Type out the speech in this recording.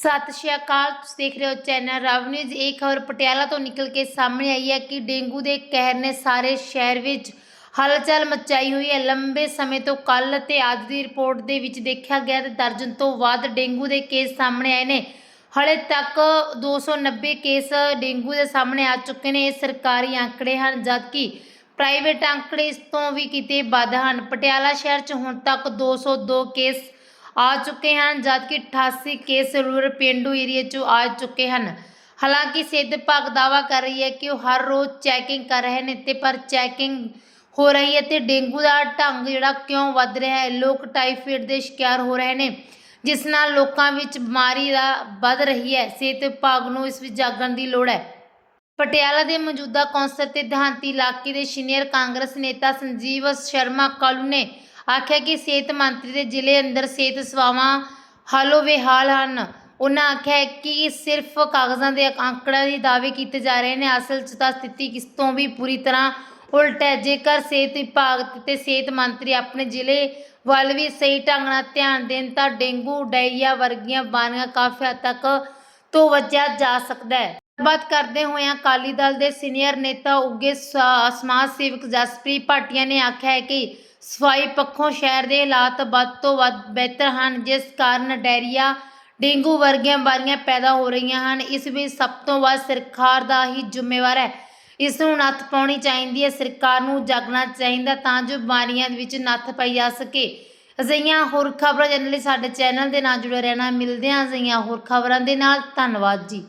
ਸਤਿ ਸ਼੍ਰੀ ਅਕਾਲ, ਤੁਸੀਂ ਦੇਖ ਰਹੇ ਹੋ ਚੈਨਲ ਰਵ ਨਿਊਜ਼। ਇਹ ਖਬਰ ਪਟਿਆਲਾ ਤੋਂ ਨਿਕਲ ਕੇ ਸਾਹਮਣੇ ਆਈ ਹੈ ਕਿ ਡੇਂਗੂ ਦੇ ਕਹਿਰ ਨੇ ਸਾਰੇ ਸ਼ਹਿਰ ਵਿੱਚ ਹਲਚਲ ਮਚਾਈ ਹੋਈ ਹੈ। ਲੰਬੇ ਸਮੇਂ ਤੋਂ ਕੱਲ ਤੇ ਅੱਜ ਦੀ ਰਿਪੋਰਟ ਦੇ ਵਿੱਚ ਦੇਖਿਆ ਗਿਆ ਤੇ ਦਰਜਨ ਤੋਂ ਵੱਧ ਡੇਂਗੂ ਦੇ ਕੇਸ ਸਾਹਮਣੇ ਆਏ ਨੇ। ਹਲੇ ਤੱਕ 290 ਕੇਸ ਡੇਂਗੂ ਦੇ ਸਾਹਮਣੇ ਆ ਚੁੱਕੇ ਨੇ। ਇਹ ਸਰਕਾਰੀ ਆંકੜੇ ਹਨ, ਜਦਕਿ ਪ੍ਰਾਈਵੇਟ ਆંકੜੇ ਇਸ ਤੋਂ ਵੀ ਕਿਤੇ ਵੱਧ ਹਨ। ਪਟਿਆਲਾ ਸ਼ਹਿਰ 'ਚ ਹੁਣ ਤੱਕ 202 ਕੇਸ ਆ ਚੁੱਕੇ ਹਨ, ਜਦਕਿ 88 ਕੇਸ ਰੂਰਲ ਪੇਂਡੂ ਏਰੀਆ 'ਚੋਂ ਆ ਚੁੱਕੇ ਹਨ। ਹਾਲਾਂਕਿ ਸਿਹਤ ਵਿਭਾਗ ਦਾਵਾ ਕਰ ਰਹੀ ਹੈ ਕਿ ਉਹ ਹਰ ਰੋਜ਼ ਚੈਕਿੰਗ ਕਰ ਰਹੇ ਨੇ ਤੇ ਪਰ ਚੈਕਿੰਗ ਹੋ ਰਹੀ ਹੈ ਤੇ ਡੇਂਗੂ ਦਾ ਢੰਗ ਜਿਹੜਾ ਕਿਉਂ ਵੱਧ ਰਿਹਾ ਹੈ, ਲੋਕ ਟਾਈਫਾਇਡ ਦੇ ਸ਼ਿਕਾਰ ਹੋ ਰਹੇ ਨੇ, ਜਿਸ ਨਾਲ ਲੋਕਾਂ ਵਿੱਚ ਬਿਮਾਰੀ ਦਾ ਵੱਧ ਰਹੀ ਹੈ। ਸਿਹਤ ਵਿਭਾਗ ਨੂੰ ਇਸ ਵਿੱਚ ਜਾਗਣ ਦੀ ਲੋੜ ਹੈ। ਪਟਿਆਲਾ ਦੇ ਮੌਜੂਦਾ ਕੌਂਸਲ ਤੇ ਦਿਹਾਂਤੀ ਇਲਾਕੇ ਦੇ ਸੀਨੀਅਰ ਕਾਂਗਰਸ ਨੇਤਾ ਸੰਜੀਵ ਸ਼ਰਮਾ ਕਾਲੂ ਨੇ ਆਖਿਆ ਕਿ ਸਿਹਤ ਮੰਤਰੀ ਦੇ ਜ਼ਿਲ੍ਹੇ ਅੰਦਰ ਸਿਹਤ ਸੇਵਾਵਾਂ ਹਾਲੋ ਬੇਹਾਲ ਹਨ। ਉਹਨਾਂ ਆਖਿਆ ਕਿ ਸਿਰਫ ਕਾਗਜ਼ਾਂ ਦੇ ਆંકੜਿਆਂ ਦੇ ਦਾਅਵੇ ਕੀਤੇ ਜਾ ਰਹੇ ਨੇ। ਅਸਲ 'ਚ ਤਾਂ ਸਥਿਤੀ ਕਿਸ ਤੋਂ ਵੀ ਪੂਰੀ ਤਰ੍ਹਾਂ ਉਲਟ ਹੈ। ਜੇਕਰ ਸਿਹਤ ਵਿਭਾਗ ਤੇ ਸਿਹਤ ਮੰਤਰੀ ਆਪਣੇ ਜ਼ਿਲ੍ਹੇ ਵੱਲ ਵੀ ਸਹੀ ਢੰਗ ਨਾਲ ਧਿਆਨ ਦੇਣ ਤਾਂ ਡੇਂਗੂ, ਡਾਇਰੀਆ ਵਰਗੀਆਂ ਬਿਮਾਰੀਆਂ ਕਾਫੀ ਹੱਦ ਤੱਕ ਤੋਂ ਬਚਿਆ ਜਾ ਸਕਦਾ ਹੈ। ਗੱਲਬਾਤ ਕਰਦੇ ਹੋਏ ਅਕਾਲੀ ਦਲ ਦੇ ਸੀਨੀਅਰ ਨੇਤਾ ਉੱਗੇ ਸ- ਸਮਾਜ ਸੇਵਕ ਜਸਪ੍ਰੀਤ ਭਾਟੀਆ ਨੇ ਆਖਿਆ ਹੈ ਕਿ ਸਫ਼ਾਈ ਪੱਖੋਂ ਸ਼ਹਿਰ ਦੇ ਹਾਲਾਤ ਵੱਧ ਤੋਂ ਵੱਧ ਬਿਹਤਰ ਹਨ, ਜਿਸ ਕਾਰਨ ਡਾਇਰੀਆ ਡੇਂਗੂ ਵਰਗੀਆਂ ਬਿਮਾਰੀਆਂ ਪੈਦਾ ਹੋ ਰਹੀਆਂ ਹਨ। ਇਸ ਵਿੱਚ ਸਭ ਤੋਂ ਵੱਧ ਸਰਕਾਰ ਦਾ ਹੀ ਜ਼ਿੰਮੇਵਾਰ ਹੈ। ਇਸ ਨੂੰ ਨੱਥ ਪਾਉਣੀ ਚਾਹੀਦੀ ਹੈ। ਸਰਕਾਰ ਨੂੰ ਜਾਗਣਾ ਚਾਹੀਦਾ ਤਾਂ ਜੋ ਬਿਮਾਰੀਆਂ ਵਿੱਚ ਨੱਥ ਪਾਈ ਜਾ ਸਕੇ। ਅਜਿਹੀਆਂ ਹੋਰ ਖਬਰਾਂ ਜਾਣਨ ਲਈ ਸਾਡੇ ਚੈਨਲ ਦੇ ਨਾਲ ਜੁੜੇ ਰਹਿਣਾ। ਮਿਲਦੇ ਹਾਂ ਅਜਿਹੀਆਂ ਹੋਰ ਖਬਰਾਂ ਦੇ ਨਾਲ। ਧੰਨਵਾਦ ਜੀ।